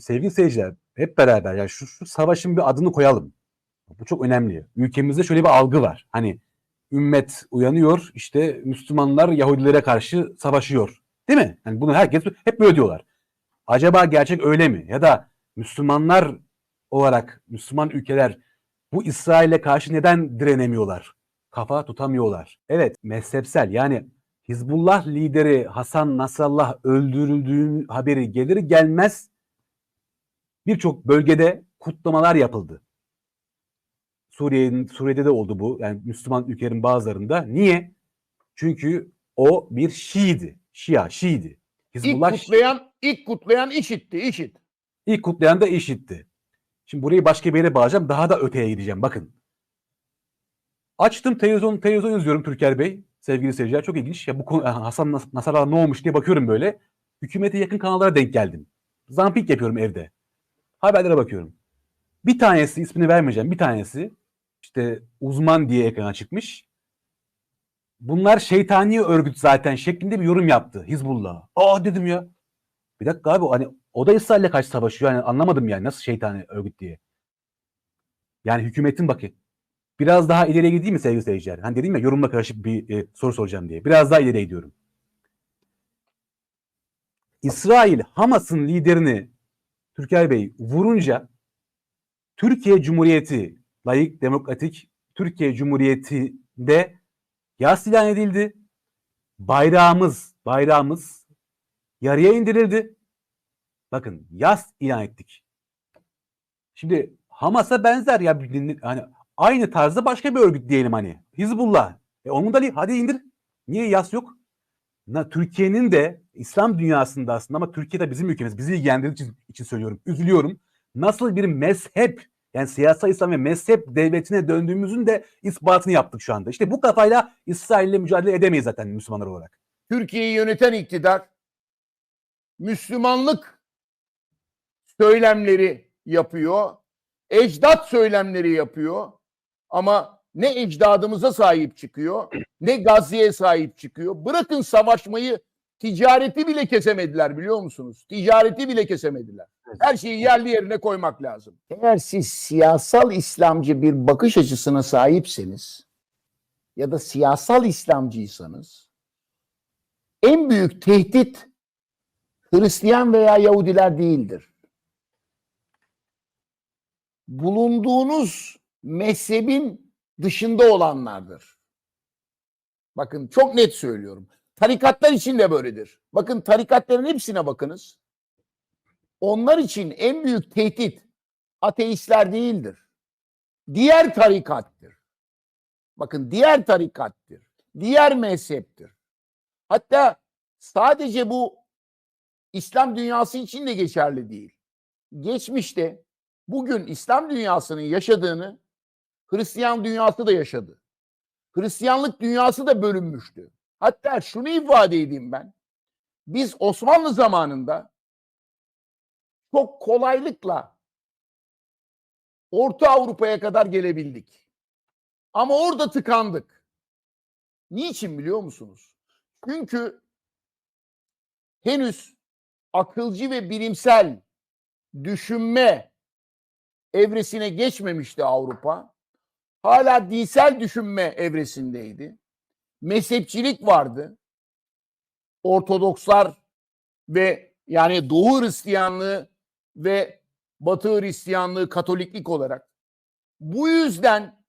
sevgili seyirciler hep beraber yani şu, şu savaşın bir adını koyalım. Bu çok önemli. Ülkemizde şöyle bir algı var. Hani ümmet uyanıyor işte Müslümanlar Yahudilere karşı savaşıyor. Değil mi? Yani bunu herkes hep böyle diyorlar. Acaba gerçek öyle mi? Ya da Müslümanlar olarak Müslüman ülkeler bu İsrail'e karşı neden direnemiyorlar? Kafa tutamıyorlar. Evet mezhepsel yani Hizbullah lideri Hasan Nasrallah öldürüldüğü haberi gelir gelmez birçok bölgede kutlamalar yapıldı. Suriye'nin Suriye'de de oldu bu. Yani Müslüman ülkelerin bazılarında. Niye? Çünkü o bir Şii'di. Şia, Şii'di. İlk Hizbullah kutlayan, ilk kutlayan IŞİD'ti, IŞİD. ilk kutlayan da IŞİD'ti. Şimdi burayı başka bir yere bağlayacağım. Daha da öteye gideceğim. Bakın. Açtım televizyon, televizyon izliyorum Türker Bey. Sevgili seyirciler çok ilginç. Ya bu konu Hasan Nas- Nasrallah ne olmuş diye bakıyorum böyle. Hükümete yakın kanallara denk geldim. Zampik yapıyorum evde. Haberlere bakıyorum. Bir tanesi ismini vermeyeceğim. Bir tanesi işte uzman diye ekrana çıkmış. Bunlar şeytani örgüt zaten şeklinde bir yorum yaptı Hizbullah. Aa dedim ya. Bir dakika abi hani o da İsrail'le karşı savaşıyor. Yani anlamadım yani nasıl şeytani örgüt diye. Yani hükümetin bakın. Biraz daha ileriye gideyim mi sevgili seyirciler? Hani dedim ya yorumla karışık bir e, soru soracağım diye. Biraz daha ileriye gidiyorum. İsrail Hamas'ın liderini Türker Bey vurunca Türkiye Cumhuriyeti layık demokratik Türkiye Cumhuriyeti'nde yas ilan edildi. Bayrağımız, bayrağımız yarıya indirildi. Bakın yas ilan ettik. Şimdi Hamas'a benzer ya hani aynı tarzda başka bir örgüt diyelim hani. Hizbullah. E onun da hadi indir. Niye yas yok? Na, Türkiye'nin de İslam dünyasında aslında ama Türkiye'de bizim ülkemiz bizi ilgilendirdiği için, için söylüyorum. Üzülüyorum. Nasıl bir mezhep yani siyasal İslam ve mezhep devletine döndüğümüzün de ispatını yaptık şu anda. İşte bu kafayla İsrail'le mücadele edemeyiz zaten Müslümanlar olarak. Türkiye'yi yöneten iktidar Müslümanlık söylemleri yapıyor. Ecdat söylemleri yapıyor. Ama ne ecdadımıza sahip çıkıyor, ne Gazze'ye sahip çıkıyor. Bırakın savaşmayı, ticareti bile kesemediler biliyor musunuz? Ticareti bile kesemediler. Her şeyi yerli yerine koymak lazım. Eğer siz siyasal İslamcı bir bakış açısına sahipseniz ya da siyasal İslamcıysanız en büyük tehdit Hristiyan veya Yahudiler değildir. Bulunduğunuz mezhebin dışında olanlardır. Bakın çok net söylüyorum. Tarikatlar için de böyledir. Bakın tarikatların hepsine bakınız. Onlar için en büyük tehdit ateistler değildir. Diğer tarikattır. Bakın diğer tarikattır. Diğer mezheptir. Hatta sadece bu İslam dünyası için de geçerli değil. Geçmişte bugün İslam dünyasının yaşadığını Hristiyan dünyası da yaşadı. Hristiyanlık dünyası da bölünmüştü. Hatta şunu ifade edeyim ben. Biz Osmanlı zamanında çok kolaylıkla Orta Avrupa'ya kadar gelebildik. Ama orada tıkandık. Niçin biliyor musunuz? Çünkü henüz akılcı ve bilimsel düşünme evresine geçmemişti Avrupa. Hala dinsel düşünme evresindeydi. Mezhepçilik vardı. Ortodokslar ve yani Doğu Hristiyanlığı ve Batı Hristiyanlığı Katoliklik olarak. Bu yüzden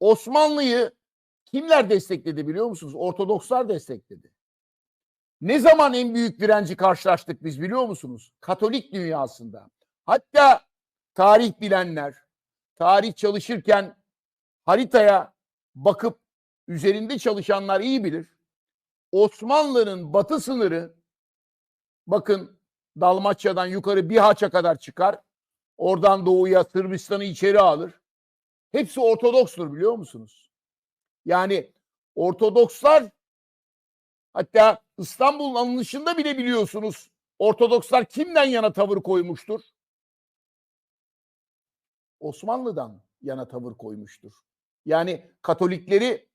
Osmanlı'yı kimler destekledi biliyor musunuz? Ortodokslar destekledi. Ne zaman en büyük direnci karşılaştık biz biliyor musunuz? Katolik dünyasında. Hatta tarih bilenler, tarih çalışırken haritaya bakıp üzerinde çalışanlar iyi bilir. Osmanlı'nın batı sınırı bakın Dalmaçya'dan yukarı Bihaç'a kadar çıkar. Oradan doğuya Sırbistan'ı içeri alır. Hepsi Ortodokstur biliyor musunuz? Yani Ortodokslar hatta İstanbul'un alınışında bile biliyorsunuz Ortodokslar kimden yana tavır koymuştur? Osmanlı'dan yana tavır koymuştur. Yani Katolikleri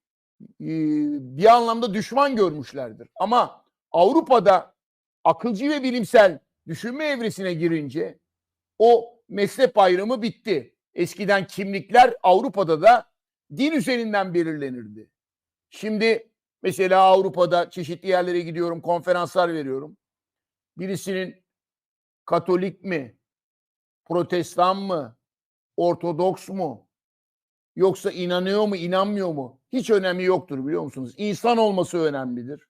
bir anlamda düşman görmüşlerdir. Ama Avrupa'da akılcı ve bilimsel düşünme evresine girince o mezhep ayrımı bitti. Eskiden kimlikler Avrupa'da da din üzerinden belirlenirdi. Şimdi mesela Avrupa'da çeşitli yerlere gidiyorum, konferanslar veriyorum. Birisinin Katolik mi, Protestan mı, Ortodoks mu, yoksa inanıyor mu, inanmıyor mu? Hiç önemi yoktur biliyor musunuz? İnsan olması önemlidir.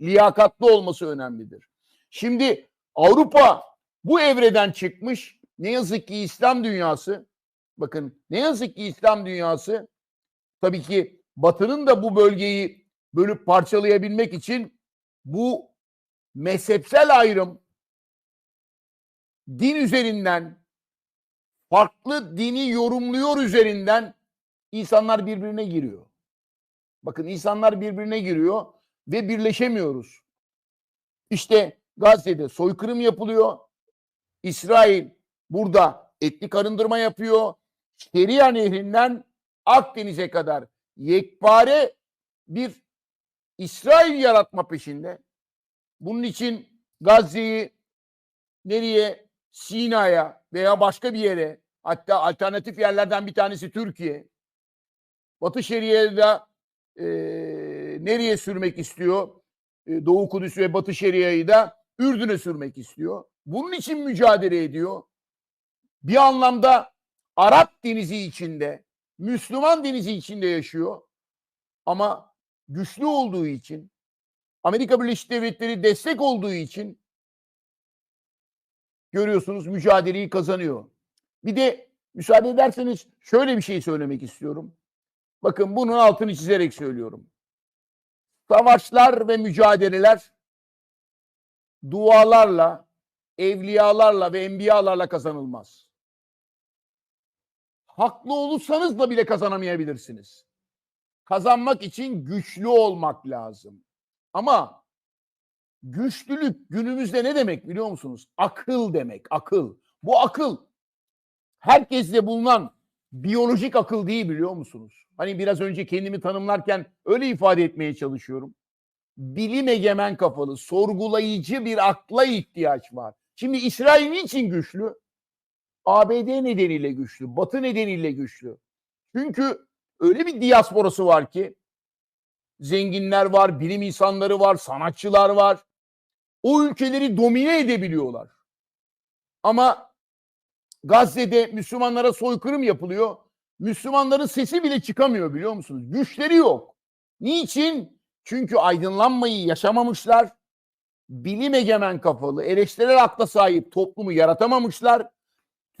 Liyakatlı olması önemlidir. Şimdi Avrupa bu evreden çıkmış. Ne yazık ki İslam dünyası, bakın ne yazık ki İslam dünyası tabii ki Batı'nın da bu bölgeyi bölüp parçalayabilmek için bu mezhepsel ayrım din üzerinden farklı dini yorumluyor üzerinden insanlar birbirine giriyor. Bakın insanlar birbirine giriyor ve birleşemiyoruz. İşte Gazze'de soykırım yapılıyor. İsrail burada etnik arındırma yapıyor. Şeria Nehri'nden Akdeniz'e kadar yekpare bir İsrail yaratma peşinde. Bunun için Gazze'yi nereye? Sina'ya veya başka bir yere hatta alternatif yerlerden bir tanesi Türkiye. Batı Şeria'da e, nereye sürmek istiyor? E, Doğu Kudüs ve Batı Şeria'yı da Ürdün'e sürmek istiyor. Bunun için mücadele ediyor. Bir anlamda Arap denizi içinde, Müslüman denizi içinde yaşıyor. Ama güçlü olduğu için, Amerika Birleşik Devletleri destek olduğu için görüyorsunuz mücadeleyi kazanıyor. Bir de müsaade ederseniz şöyle bir şey söylemek istiyorum. Bakın bunun altını çizerek söylüyorum. Savaşlar ve mücadeleler dualarla, evliyalarla ve enbiyalarla kazanılmaz. Haklı olursanız da bile kazanamayabilirsiniz. Kazanmak için güçlü olmak lazım. Ama güçlülük günümüzde ne demek biliyor musunuz? Akıl demek, akıl. Bu akıl herkeste bulunan biyolojik akıl değil biliyor musunuz? Hani biraz önce kendimi tanımlarken öyle ifade etmeye çalışıyorum. Bilim egemen kafalı, sorgulayıcı bir akla ihtiyaç var. Şimdi İsrail niçin güçlü? ABD nedeniyle güçlü, Batı nedeniyle güçlü. Çünkü öyle bir diasporası var ki zenginler var, bilim insanları var, sanatçılar var. O ülkeleri domine edebiliyorlar. Ama Gazze'de Müslümanlara soykırım yapılıyor. Müslümanların sesi bile çıkamıyor biliyor musunuz? Güçleri yok. Niçin? Çünkü aydınlanmayı yaşamamışlar. Bilim egemen kafalı, eleştirel akla sahip toplumu yaratamamışlar.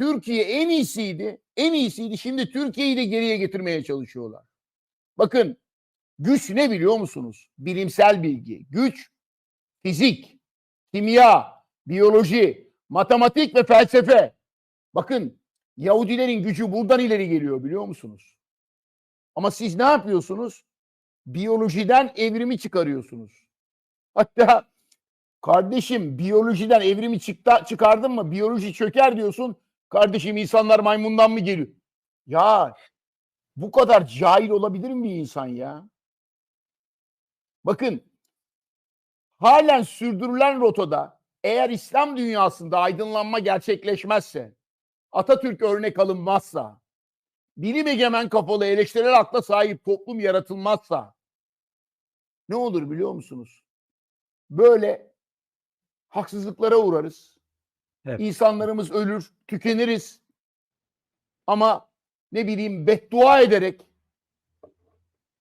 Türkiye en iyisiydi. En iyisiydi. Şimdi Türkiye'yi de geriye getirmeye çalışıyorlar. Bakın güç ne biliyor musunuz? Bilimsel bilgi. Güç fizik, kimya, biyoloji, matematik ve felsefe. Bakın Yahudilerin gücü buradan ileri geliyor biliyor musunuz? Ama siz ne yapıyorsunuz? Biyolojiden evrimi çıkarıyorsunuz. Hatta kardeşim biyolojiden evrimi çıktı, çıkardın mı? Biyoloji çöker diyorsun. Kardeşim insanlar maymundan mı geliyor? Ya bu kadar cahil olabilir mi bir insan ya? Bakın halen sürdürülen rotada eğer İslam dünyasında aydınlanma gerçekleşmezse, Atatürk örnek alınmazsa, bilim egemen kafalı eleştirel akla sahip toplum yaratılmazsa ne olur biliyor musunuz? Böyle haksızlıklara uğrarız. Evet. İnsanlarımız ölür, tükeniriz. Ama ne bileyim beddua ederek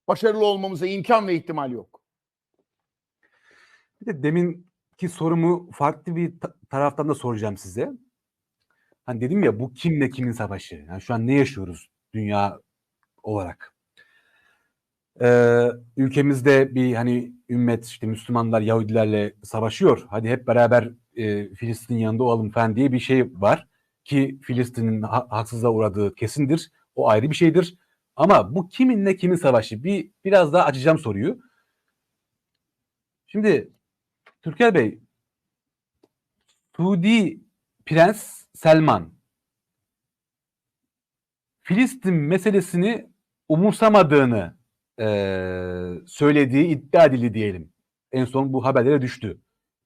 başarılı olmamıza imkan ve ihtimal yok. Bir de deminki sorumu farklı bir ta- taraftan da soracağım size. Hani dedim ya bu kimle kimin savaşı? Yani şu an ne yaşıyoruz dünya olarak? Ee, ülkemizde bir hani ümmet işte Müslümanlar Yahudilerle savaşıyor. Hadi hep beraber e, Filistin yanında olalım falan diye bir şey var. Ki Filistin'in ha- haksızlığa uğradığı kesindir. O ayrı bir şeydir. Ama bu kiminle kimin savaşı? Bir biraz daha açacağım soruyu. Şimdi Türker Bey, Suudi Prens Selman Filistin meselesini umursamadığını eee, söylediği iddia edildi diyelim. En son bu haberlere düştü.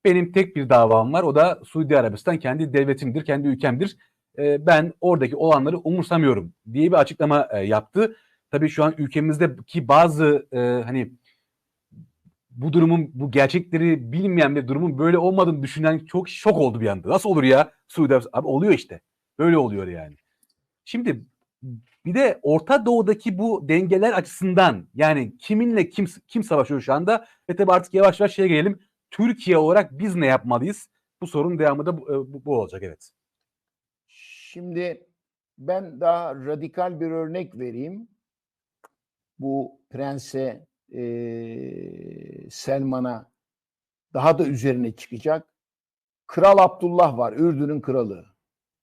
Benim tek bir davam var. O da Suudi Arabistan kendi devletimdir, kendi ülkemdir. e, ben oradaki olanları umursamıyorum diye bir açıklama e, yaptı. Tabii şu an ülkemizdeki bazı e, hani bu durumun bu gerçekleri bilmeyen ve durumun böyle olmadığını düşünen çok şok oldu bir anda. Nasıl olur ya? Suudi Arabistan- Abi oluyor işte. Böyle oluyor yani. Şimdi bir de Orta Doğu'daki bu dengeler açısından yani kiminle kim kim savaşıyor şu anda ve tabii artık yavaş yavaş şeye gelelim. Türkiye olarak biz ne yapmalıyız? Bu sorunun devamı da bu, bu, bu olacak evet. Şimdi ben daha radikal bir örnek vereyim. Bu prense eee, Selman'a daha da üzerine çıkacak. Kral Abdullah var, Ürdün'ün kralı.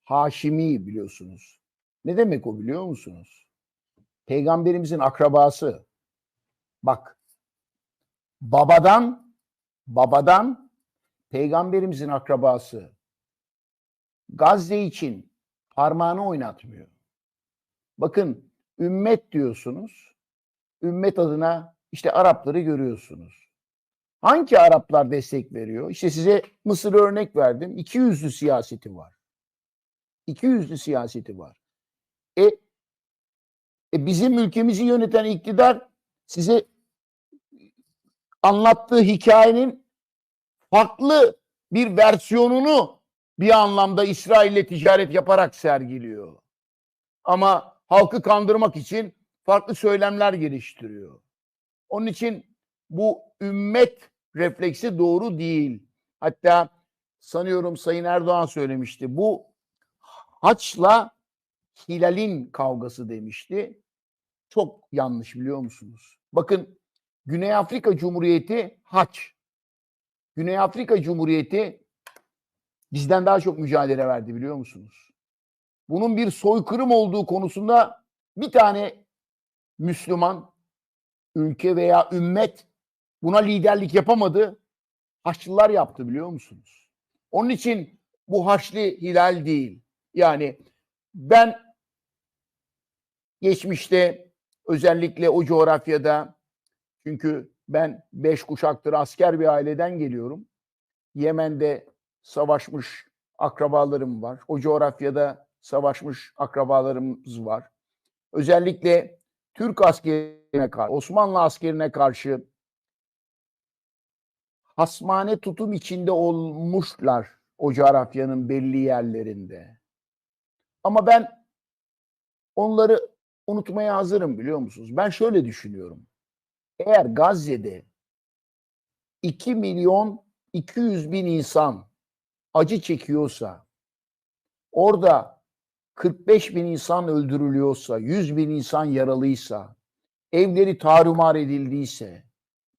Haşimi biliyorsunuz. Ne demek o biliyor musunuz? Peygamberimizin akrabası. Bak, babadan, babadan peygamberimizin akrabası. Gazze için parmağını oynatmıyor. Bakın ümmet diyorsunuz. Ümmet adına işte Arapları görüyorsunuz. Hangi Araplar destek veriyor? İşte size Mısır örnek verdim. İki yüzlü siyaseti var. İki yüzlü siyaseti var. E, e bizim ülkemizi yöneten iktidar size anlattığı hikayenin farklı bir versiyonunu bir anlamda İsrail'le ticaret yaparak sergiliyor. Ama halkı kandırmak için farklı söylemler geliştiriyor. Onun için bu ümmet refleksi doğru değil. Hatta sanıyorum Sayın Erdoğan söylemişti. Bu haçla hilalin kavgası demişti. Çok yanlış biliyor musunuz? Bakın Güney Afrika Cumhuriyeti haç. Güney Afrika Cumhuriyeti bizden daha çok mücadele verdi biliyor musunuz? Bunun bir soykırım olduğu konusunda bir tane Müslüman ülke veya ümmet buna liderlik yapamadı. Haçlılar yaptı biliyor musunuz? Onun için bu Haçlı Hilal değil. Yani ben geçmişte özellikle o coğrafyada çünkü ben beş kuşaktır asker bir aileden geliyorum. Yemen'de savaşmış akrabalarım var. O coğrafyada savaşmış akrabalarımız var. Özellikle Türk askerine karşı, Osmanlı askerine karşı hasmane tutum içinde olmuşlar o coğrafyanın belli yerlerinde. Ama ben onları unutmaya hazırım biliyor musunuz? Ben şöyle düşünüyorum. Eğer Gazze'de 2 milyon 200 bin insan acı çekiyorsa, orada 45 bin insan öldürülüyorsa, 100 bin insan yaralıysa, evleri tarumar edildiyse,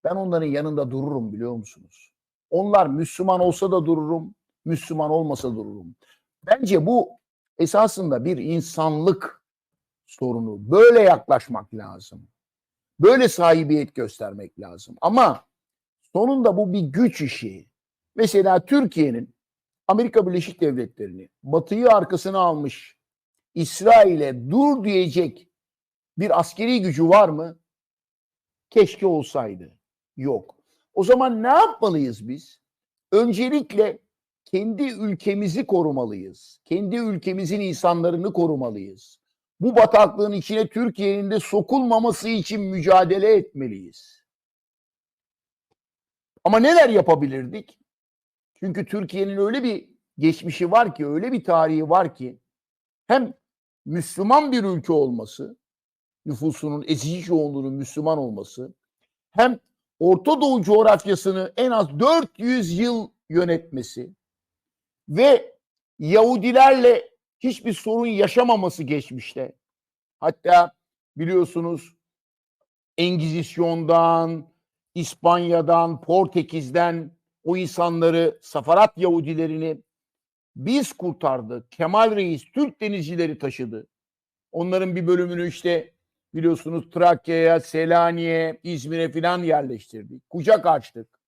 ben onların yanında dururum biliyor musunuz? Onlar Müslüman olsa da dururum, Müslüman olmasa dururum. Bence bu esasında bir insanlık sorunu. Böyle yaklaşmak lazım. Böyle sahibiyet göstermek lazım. Ama sonunda bu bir güç işi. Mesela Türkiye'nin Amerika Birleşik Devletleri'ni batıyı arkasına almış İsrail'e dur diyecek bir askeri gücü var mı? Keşke olsaydı. Yok. O zaman ne yapmalıyız biz? Öncelikle kendi ülkemizi korumalıyız. Kendi ülkemizin insanlarını korumalıyız. Bu bataklığın içine Türkiye'nin de sokulmaması için mücadele etmeliyiz. Ama neler yapabilirdik? Çünkü Türkiye'nin öyle bir geçmişi var ki, öyle bir tarihi var ki hem Müslüman bir ülke olması, nüfusunun ezici çoğunluğunun Müslüman olması, hem Orta Doğu coğrafyasını en az 400 yıl yönetmesi ve Yahudilerle hiçbir sorun yaşamaması geçmişte. Hatta biliyorsunuz Engizisyon'dan, İspanya'dan, Portekiz'den o insanları, Safarat Yahudilerini biz kurtardık. Kemal Reis Türk denizcileri taşıdı. Onların bir bölümünü işte biliyorsunuz Trakya'ya, Selanik'e, İzmir'e filan yerleştirdik. Kucak açtık.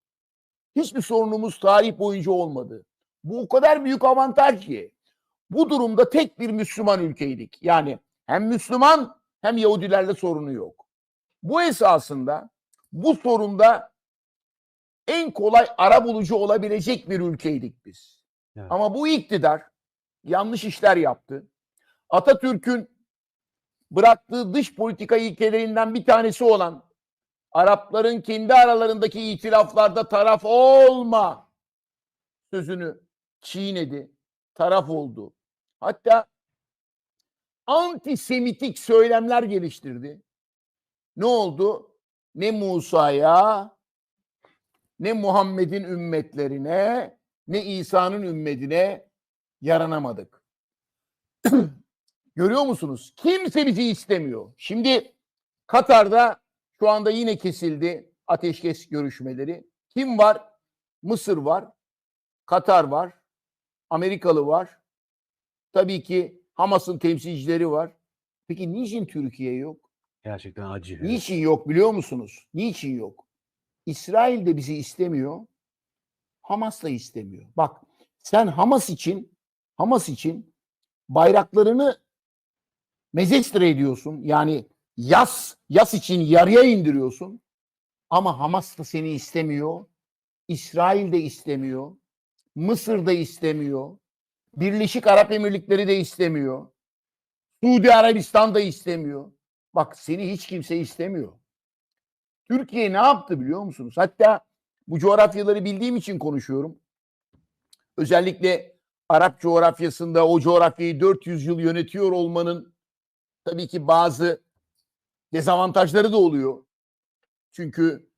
Hiçbir sorunumuz tarih boyunca olmadı. Bu o kadar büyük avantaj ki. Bu durumda tek bir Müslüman ülkeydik. Yani hem Müslüman hem Yahudilerle sorunu yok. Bu esasında bu sorunda en kolay ara bulucu olabilecek bir ülkeydik biz. Evet. Ama bu iktidar yanlış işler yaptı. Atatürk'ün bıraktığı dış politika ilkelerinden bir tanesi olan Arapların kendi aralarındaki itilaflarda taraf olma sözünü çiğnedi, taraf oldu. Hatta antisemitik söylemler geliştirdi. Ne oldu? Ne Musa'ya, ne Muhammed'in ümmetlerine, ne İsa'nın ümmetine yaranamadık. Görüyor musunuz? Kimse bizi istemiyor. Şimdi Katar'da şu anda yine kesildi ateşkes görüşmeleri. Kim var? Mısır var, Katar var, Amerikalı var. Tabii ki Hamas'ın temsilcileri var. Peki niçin Türkiye yok? Gerçekten acı. evet. Niçin yok biliyor musunuz? Niçin yok? İsrail de bizi istemiyor. Hamas da istemiyor. Bak sen Hamas için Hamas için bayraklarını mezestre ediyorsun. Yani yas yas için yarıya indiriyorsun. Ama Hamas da seni istemiyor. İsrail de istemiyor. Mısır da istemiyor. Birleşik Arap Emirlikleri de istemiyor. Suudi Arabistan da istemiyor. Bak seni hiç kimse istemiyor. Türkiye ne yaptı biliyor musunuz? Hatta bu coğrafyaları bildiğim için konuşuyorum. Özellikle Arap coğrafyasında o coğrafyayı 400 yıl yönetiyor olmanın tabii ki bazı dezavantajları da oluyor. Çünkü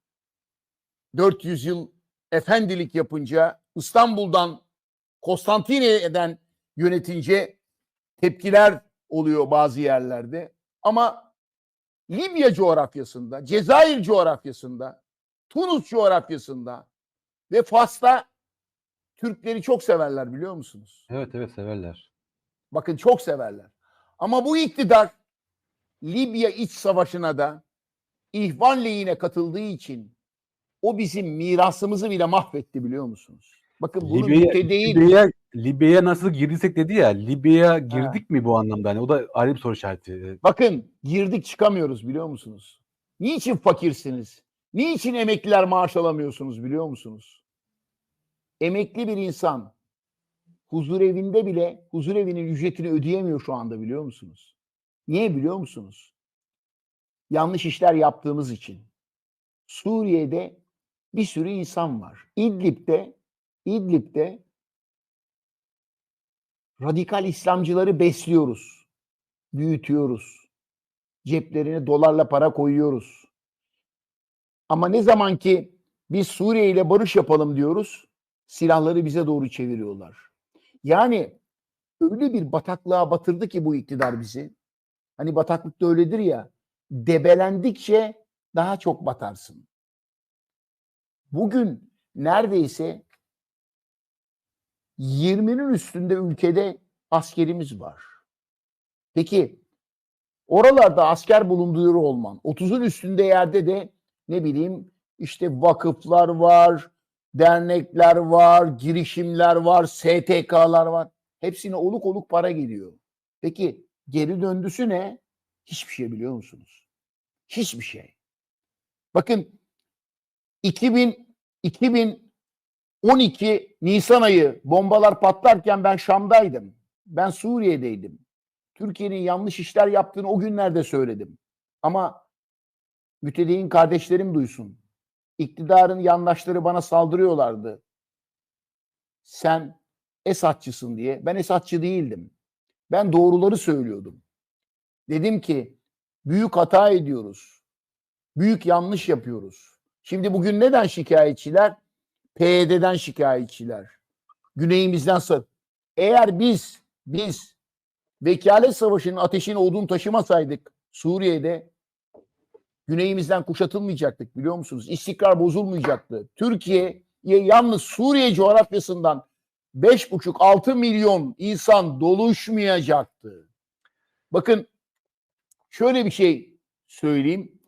400 yıl efendilik yapınca İstanbul'dan Konstantine'den yönetince tepkiler oluyor bazı yerlerde. Ama Libya coğrafyasında, Cezayir coğrafyasında, Tunus coğrafyasında ve Fas'ta Türkleri çok severler biliyor musunuz? Evet evet severler. Bakın çok severler. Ama bu iktidar Libya iç savaşına da ihvan lehine katıldığı için o bizim mirasımızı bile mahvetti biliyor musunuz? Bakın bunu Libya'ya, mütedeyyin Libya'ya, Libya'ya nasıl girdiysek dedi ya. Libya'ya girdik mi bu anlamda? Hani o da ayrı bir soru işareti. Bakın girdik çıkamıyoruz biliyor musunuz? Niçin fakirsiniz? Niçin emekliler maaş alamıyorsunuz biliyor musunuz? Emekli bir insan huzur evinde bile huzur evinin ücretini ödeyemiyor şu anda biliyor musunuz? Niye biliyor musunuz? Yanlış işler yaptığımız için. Suriye'de bir sürü insan var. İdlib'de İdlib'de radikal İslamcıları besliyoruz. Büyütüyoruz. Ceplerine dolarla para koyuyoruz. Ama ne zaman ki biz Suriye ile barış yapalım diyoruz, silahları bize doğru çeviriyorlar. Yani öyle bir bataklığa batırdı ki bu iktidar bizi. Hani bataklıkta öyledir ya, debelendikçe daha çok batarsın. Bugün neredeyse 20'nin üstünde ülkede askerimiz var. Peki oralarda asker bulunduğu olman, 30'un üstünde yerde de ne bileyim işte vakıflar var, dernekler var, girişimler var, STK'lar var. Hepsine oluk oluk para geliyor. Peki geri döndüsü ne? Hiçbir şey biliyor musunuz? Hiçbir şey. Bakın 2000 2012 Nisan ayı bombalar patlarken ben Şam'daydım. Ben Suriye'deydim. Türkiye'nin yanlış işler yaptığını o günlerde söyledim. Ama mütedeyyin kardeşlerim duysun. İktidarın yandaşları bana saldırıyorlardı. Sen Esadçısın diye. Ben Esadçı değildim. Ben doğruları söylüyordum. Dedim ki büyük hata ediyoruz. Büyük yanlış yapıyoruz. Şimdi bugün neden şikayetçiler? PYD'den şikayetçiler. Güneyimizden sır. Eğer biz biz vekalet savaşının ateşini odun taşımasaydık Suriye'de güneyimizden kuşatılmayacaktık biliyor musunuz? İstikrar bozulmayacaktı. Türkiye'ye yalnız Suriye coğrafyasından 5,5-6 milyon insan doluşmayacaktı. Bakın şöyle bir şey söyleyeyim.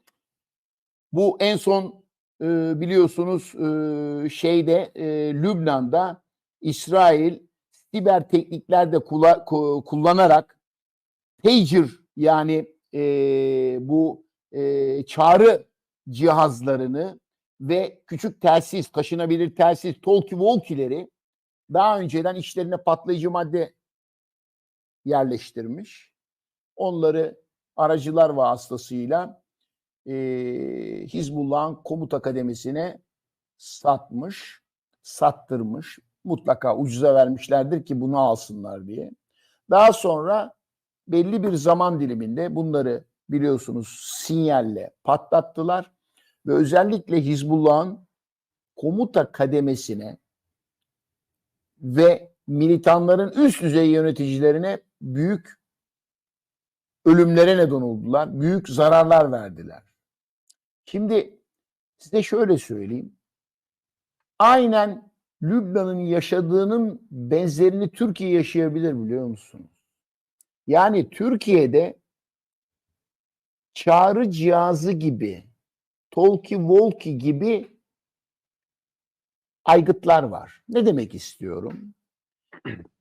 Bu en son e, biliyorsunuz e, şeyde e, Lübnan'da İsrail siber tekniklerde kula- ku- kullanarak pager yani e, bu e, çağrı cihazlarını ve küçük telsiz, taşınabilir telsiz, talkie walkie'leri daha önceden içlerine patlayıcı madde yerleştirmiş. Onları aracılar vasıtasıyla eee Hizbullah'ın komuta kademesine satmış, sattırmış. Mutlaka ucuza vermişlerdir ki bunu alsınlar diye. Daha sonra belli bir zaman diliminde bunları biliyorsunuz sinyalle patlattılar ve özellikle Hizbullah'ın komuta kademesine ve militanların üst düzey yöneticilerine büyük ölümlere neden oldular. Büyük zararlar verdiler. Şimdi size şöyle söyleyeyim. Aynen Lübnan'ın yaşadığının benzerini Türkiye yaşayabilir biliyor musunuz? Yani Türkiye'de çağrı cihazı gibi, talkie walkie gibi aygıtlar var. Ne demek istiyorum?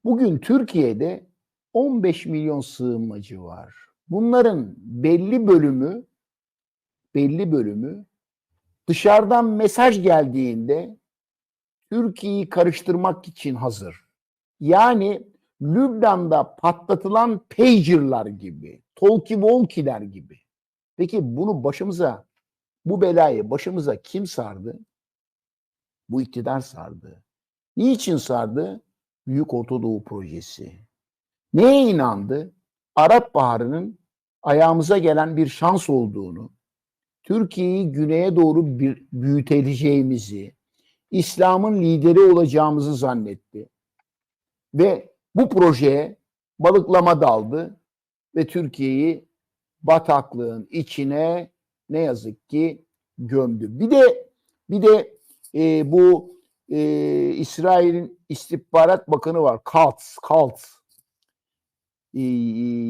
Bugün Türkiye'de 15 milyon sığınmacı var. Bunların belli bölümü belli bölümü dışarıdan mesaj geldiğinde Türkiye'yi karıştırmak için hazır. Yani Lübnan'da patlatılan pager'lar gibi, talkie walkie'ler gibi. Peki bunu başımıza, bu belayı başımıza kim sardı? Bu iktidar sardı. Niçin sardı? Büyük Ortadoğu Projesi. Neye inandı? Arap Baharı'nın ayağımıza gelen bir şans olduğunu, Türkiye'yi güneye doğru bir büyüteceğimizi, İslam'ın lideri olacağımızı zannetti. Ve bu projeye balıklama daldı ve Türkiye'yi bataklığın içine ne yazık ki gömdü. Bir de bir de e, bu e, İsrail'in istihbarat bakanı var. Katz, Katz. E,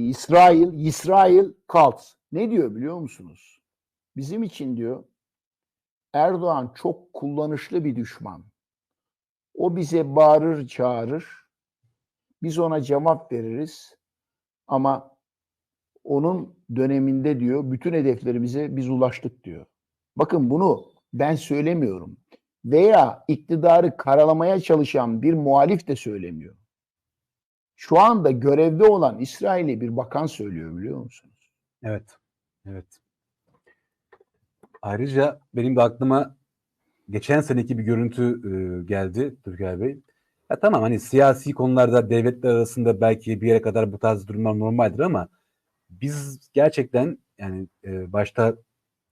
İsrail, İsrail Katz. Ne diyor biliyor musunuz? Bizim için diyor Erdoğan çok kullanışlı bir düşman. O bize bağırır çağırır. Biz ona cevap veririz. Ama onun döneminde diyor bütün hedeflerimize biz ulaştık diyor. Bakın bunu ben söylemiyorum. Veya iktidarı karalamaya çalışan bir muhalif de söylemiyor. Şu anda görevde olan İsrail'e bir bakan söylüyor biliyor musunuz? Evet. Evet. Ayrıca benim de aklıma geçen seneki bir görüntü e, geldi Türker Bey. Ya tamam hani siyasi konularda devletler arasında belki bir yere kadar bu tarz durumlar normaldir ama biz gerçekten yani e, başta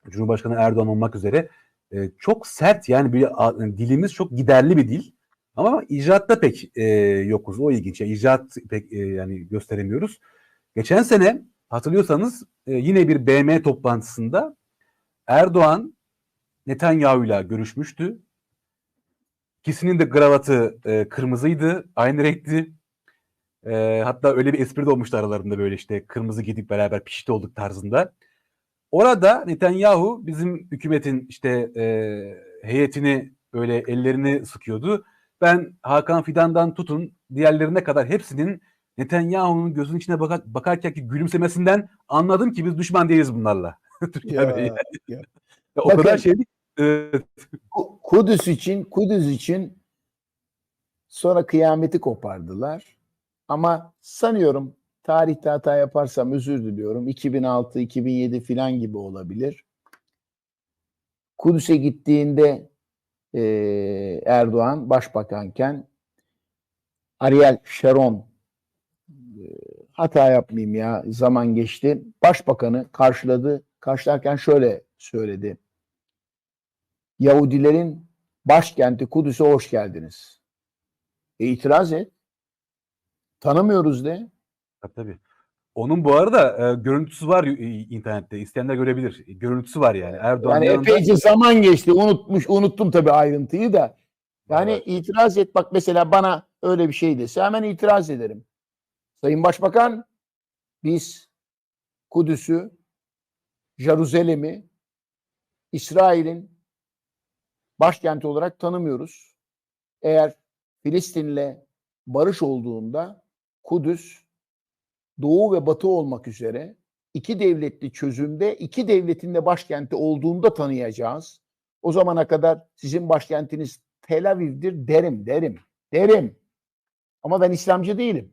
Cumhurbaşkanı Erdoğan olmak üzere e, çok sert yani bir a- dilimiz çok giderli bir dil. Ama icraatta pek e, yokuz. O ilginç. Yani icraat pek e, yani gösteremiyoruz. Geçen sene hatırlıyorsanız e, yine bir BM toplantısında Erdoğan Netanyahu'yla görüşmüştü. İkisinin de kravatı e, kırmızıydı, aynı renkti. E, hatta öyle bir espri de olmuştu aralarında böyle işte kırmızı gidip beraber pişti olduk tarzında. Orada Netanyahu bizim hükümetin işte e, heyetini böyle ellerini sıkıyordu. Ben Hakan Fidan'dan tutun diğerlerine kadar hepsinin Netanyahu'nun gözünün içine bakar, bakarken ki gülümsemesinden anladım ki biz düşman değiliz bunlarla. Türkiye. Ya, ya. Ya o Bakın- kadar Ku- Kudüs için Kudüs için sonra kıyameti kopardılar. Ama sanıyorum tarihte hata yaparsam özür diliyorum. 2006, 2007 filan gibi olabilir. Kudüs'e gittiğinde eee, Erdoğan başbakanken Ariel Sharon eee, hata yapmayayım ya zaman geçti. Başbakanı karşıladı. Karşılarken şöyle söyledi. Yahudilerin başkenti Kudüs'e hoş geldiniz. E, itiraz et. Tanımıyoruz de. Tabii tabii. Onun bu arada e, görüntüsü var internette. İsteyenler görebilir. E, Görüntüsü var yani. Erdoğan Yani yanında- epeyce zaman geçti. Unutmuş, unuttum tabii ayrıntıyı da. Yani Evet. itiraz et. Bak mesela bana öyle bir şey dese hemen itiraz ederim. Sayın Başbakan biz Kudüs'ü, Jeruzalem'i İsrail'in başkenti olarak tanımıyoruz. Eğer Filistin'le barış olduğunda Kudüs doğu ve batı olmak üzere iki devletli çözümde iki devletin de başkenti olduğunda tanıyacağız. O zamana kadar sizin başkentiniz Tel Aviv'dir derim, derim, derim. Ama ben İslamcı değilim.